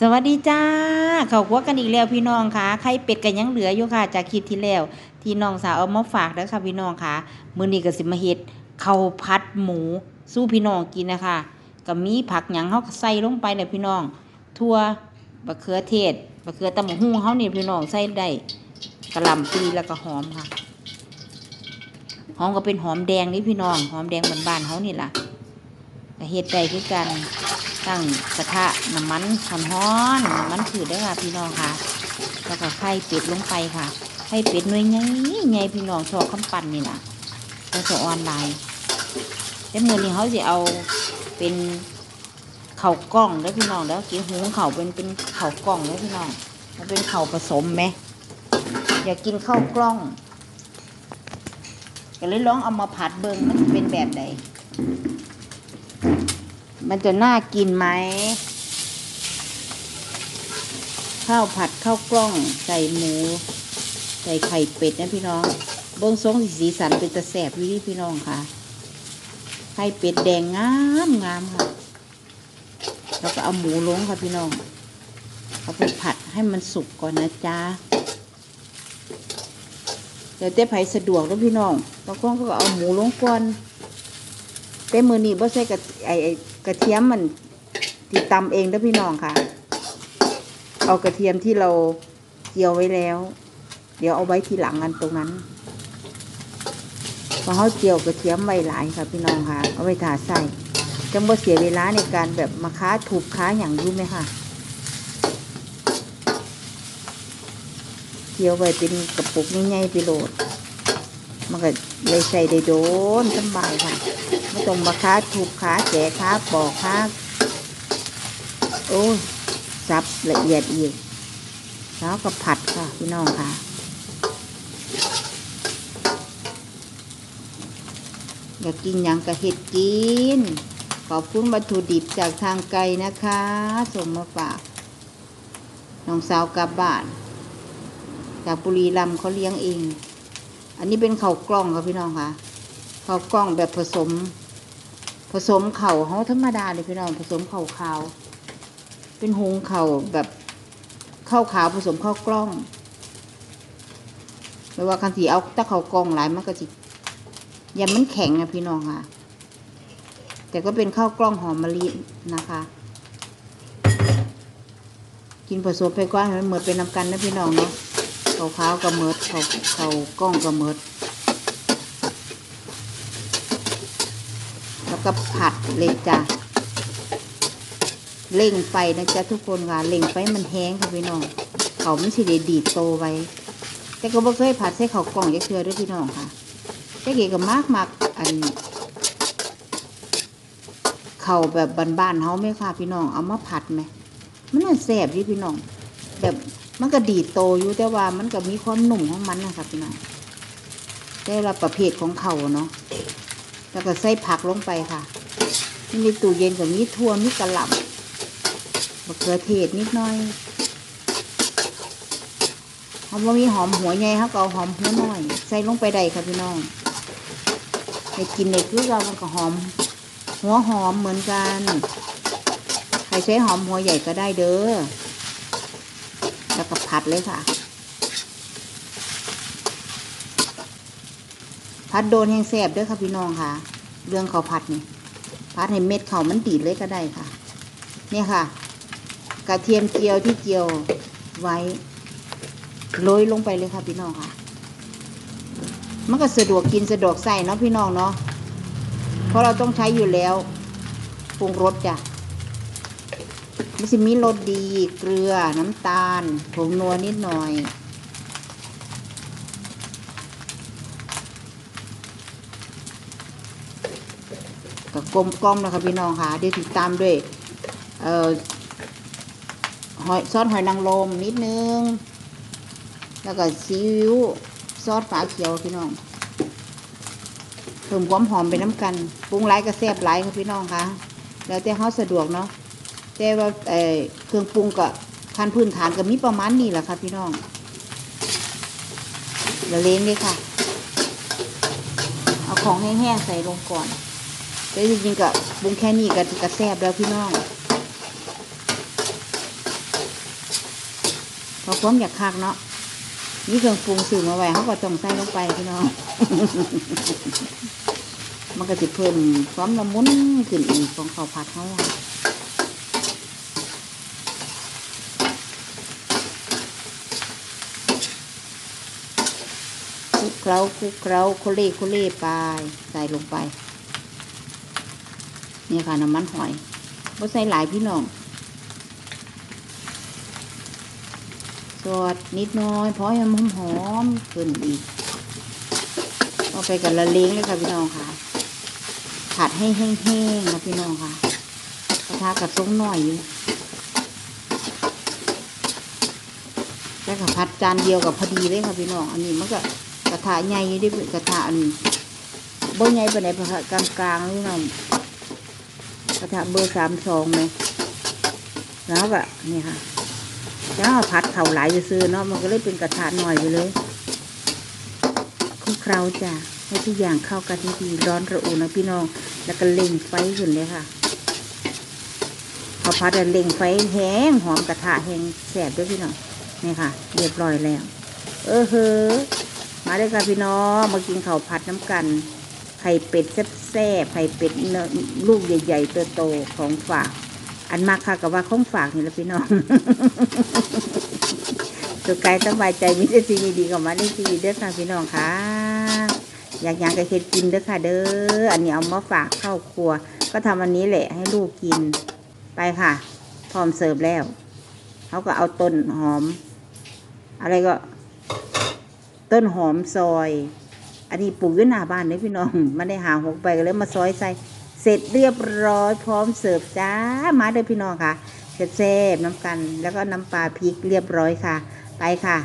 สวัสดีจ้าเขาครัวกันอีกแล้วพี่น้องค่ะไข่เป็ดกันยังเหลืออยู่ค่ะ จากคลิปที่แล้ว ที่น้องสาวเอามาฝากเด้อค่ะพี่น้องค่ะมื้อนี้ก็สิมาเฮ็ดข้าวผัดหมูสู้พี่น้องกินนะคะก็มีผักหยังเฮาใส่ลงไปเนี่ยพี่น้องทั่วบะเขือเทศบะเขือตำบักหุ่งเฮานี่พี่น้องใส่ได้กระหล่ำปลีแล้วก็หอมค่ะหอมก็เป็นหอมแดงนี่พี่น้อง หอมแดงบ้านๆเฮานี่ล่ะ ก็เฮ็ดได้คือกันตั้งกระทะน้ำมันร้อนๆน้ำมันถือได้ค่ะพี่น้องค่ะ แล้วก็ไข่เป็ดลงไปค่ะไข่เป็ดหน่วยใหญ่ใหญ่พี่น้องชอบคำปั่นนี่นะเราจะออนไลน์แต่มือนี้เขาจะเอาเป็นเข่ากล้องแล้วพี่น้องแล้วกินหุงเข่าเป็นเป็นเข่ากล้องแล้วพี่น้อง มันเป็นเข่าผสมไหมอยากกินข้าวกล้องก็เลยลองเอามาผัดเบิงมันจะเป็นแบบไหน มันจะน่ากินไหม ข้าวผัดข้าวกล้องใส่หมู ใส่ไข่เป็ดนะพี่น้องเบิ้งทรงสีสันเป็นตะแสบวิธีพี่น้องค่ะ ไข่เป็ดแดงงามงามค่ะ แล้วก็เอาหมูลงค่ะพี่น้อง เอาไปผัดให้มันสุกก่อนนะจ๊ะเดี๋ยวเต้ไผ่สะดวกแล้วพี่น้องบางคนก็เอาหมูลงก่อน แต่มือนี้บ่ใส่กระไอไอ้กระเทียมมันติดตำเองเด้พี่น้องค่ะ เอากระเทียมที่เราเจียวไว้แล้ว เดี๋ยวเอาไว้ทีหลังกันตรงนั้นพอเขาเจียวกระเทียมไว้หลายค่ะพี่น้องค่ะ เอาไว้ถาใส่จังบ่เสียเวลาในการแบบมาค้าถูกค้าอย่างรู้ไหมค่ะเจียวไว้เป็นกระปุกง่ายๆไปโหลด มันก็เลยใส่ได้โดนสบายค่ะไม่ต้องมาค้าถูกค้าแจกค้าปอกค้าโอ้ยสับละเอียดอีกแล้วก็ผัดค่ะพี่น้องค่ะอยากกินหยังกะเห็ดกิน ขอบคุณวัตถุดิบจากทางไกลนะคะส่งมาฝากน้องสาวกลับบ้าน จากบุรีรัมย์เขาเลี้ยงเอง อันนี้เป็นข้าวกล้องค่ะพี่น้องค่ะข้าวกล้องแบบผสม ผสมเข่าเขาธรรมดาเลยพี่น้องผสมเข่าขาว เป็นหงเข่าแบบข้าวขาวผสมข้าวกล้องไม่ว่าคันสีเอาถ้าข้าวกล้องหลายมันก็จิยามันแข็งนะพี่น้องค่ะ แต่ก็เป็นข้าวกล้องหอมมะลินะคะ กินผสมไปก่อนให้มันเหมือนเป็นน้ำกันนะพี่น้องเนาะ ข้าวขาวกับเมิดข้าวข้ากล้องกับเมิด แล้วก็ผัดเลยจ้ะเล่งไฟนะจ๊ะทุกคนค่ะเล่งไฟมันแห้งค่ะพี่น้องเขาไม่ใช่ได้ดีโตไว้ แต่ก็บ่เคยผัดใส่เขากล่องยักเทือด้วยพี่น้องค่ะแต่เก๋ก็มากมากอันเขาแบบบ้านๆเขาไหมค่ะพี่น้องเอามาผัดไหมมันน่าแสบดิพี่น้องแบบ มันก็ดีดโตอยู่แต่ว่ามันก็มีความหนุ่มของมันนะคะพี่น้องแต่ละประเภทของเขาเนาะแล้วก็ใส่ผักลงไปค่ะนี่ในตู้เย็นกับมีทั่วมีกระหล่ำมะเขือเทศนิดหน่อยเขาบ่มีหอมหัวใหญ่เขาก็เอาหอมหัวน้อย ใส่ลงไปได้ค่ะพี่น้องให้กินในคือเรามันก็หอม หัวหอมเหมือนกัน ใครใช้หอมหัวใหญ่ก็ได้เด้อ แล้วก็ผัดเลยค่ะ ผัดโดนแห้งแสบด้วยค่ะพี่น้องค่ะ เรื่องเขาวผัดนี่ผัดให้เม็ดเขามันดีดเลยก็ได้ค่ะ เนี่ยค่ะ กระเทียมเจียวที่เจียวไว้โรยลงไปเลยค่ะพี่น้องค่ะ มันก็สะดวกกินสะดวกใส่เนาะพี่น้องเนาะ เพราะเราต้องใช้อยู่แล้วปรุงรสจ้ะ มันสิมีรสดี เกลือ น้ำตาล ผงนัวนิดหน่อยก็กลมกล้อมนะคะพี่น้องค่ะ เดี๋ยวติดตามด้วย เอ่อหอยซอสหอยนางรมนิดนึง แล้วก็ซีอิ๊วซอสฝาเขียวพี่น้องเพิ่มความหอมไปน้ำกันปรุงไรก็แซ่บไรค่ะพี่น้องค่ะ แล้วแต่เขาสะดวกเนาะ แต่ว่าเออเครื่องปรุงก็ขั้นพื้นฐานก็มีประมาณนี้แหละค่ะพี่น้องล้วเลงเลยค่ะ เอาของแห้งๆใส่ลงก่อนแต่จริงๆก็ปรุงแค่นี้ก็ก็แซ่บแล้วพี่น้องพอความอยากคักเนาะนี่เครื่องปรุงสื่อมาไว้เขาก็ต้องใส่ลงไปพี่น้อง มันก็จะเพิ่มความละมุนขึ้นอีกของข้าวผัดเขาอะคลุก เคล้าคลุกเคล้าโคเล่โคเล่ไปใส่ลงไปนี่ค่ะน้ำมันหอยบ่ใส่หลายพี่น้องสดนิดน้อยเพราะให้มันหอมๆขึ้นอีกเอาไปกันละเลงเลยค่ะพี่น้องค่ะผัดให้แห้งๆนะพี่น้องค่ะกระทะกับส้มหน่อยอยู่แล้วก็ผัดจานเดียวกับพอดีเลยค่ะพี่น้อง อันนี้มันก็ ระทะใหญ่อยู่เดิกระทะอันบ่ใหญ่ปานใดกระทะกลางๆพี่น้องกระทะเบอร์สามสองไหมแล้วก็นี่ค่ะแล้วเอาผัดเข่าหลายซื้อเนาะมันก็เลยเป็นกระทะหน่อยไปเลยคลุกเคล้าจ้ะให้ทุกอย่างเข้ากันดีๆร้อนระอุนะพี่น้อง แล้วก็เล็งไฟขึ้นเลยค่ะพอผัดแล้วเล็งไฟแห้งหอมกระทะแห้งแสบด้วยพี่น้องนี่ค่ะ เรียบร้อยแล้ว เออเฮ้อ มาเลยค่ะพี่น้องมากินข้าวผัดน้ำกัน ไข่เป็ดแซ่บๆไข่เป็ดเนื้อลูกใหญ่ๆโตของฝาก อันมากค่ะกับว่าของฝากนี่แหละพี่น้องสุขกายสบายใจมีแต่สิ่งดีๆกับมาในชีวิตเด้อค่ะพี่น้องค่ะ อยากอยากจะเฮ็ดกินเด้อค่ะเด้ออันนี้เอามาฝากเข้าครัว ก็ทำอันนี้แหละให้ลูกกินไปค่ะ พร้อมเสิร์ฟแล้วเขาก็เอาต้นหอม อะไรก็ ต้นหอมซอย อันนี้ปลูกอยู่หน้าบ้านเลยพี่น้องมันได้หาหกไปก็เลยมาซอยใส่ เสร็จเรียบร้อยพร้อมเสิร์ฟจ้ามาเด้อพี่น้องค่ะแซ่บๆน้ำกัน แล้วก็น้ำปลาพริกเรียบร้อยค่ะ ไปค่ะ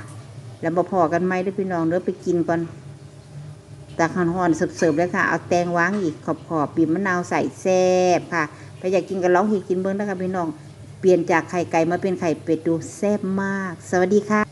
แล้วมาพอกันไหมเด้อพี่น้องเด้อไปกินก่อนตาขันหอนเสิร์ฟๆเลยค่ะ เอาแตงวางอีกขอบขอบบีบมะนาวใส่แซ่บค่ะไปอยากกินกันร้องหีกินเบิ้งนะคะพี่น้อง เปลี่ยนจากไข่ไก่มาเป็นไข่เป็ดดูแซ่บมาก สวัสดีค่ะ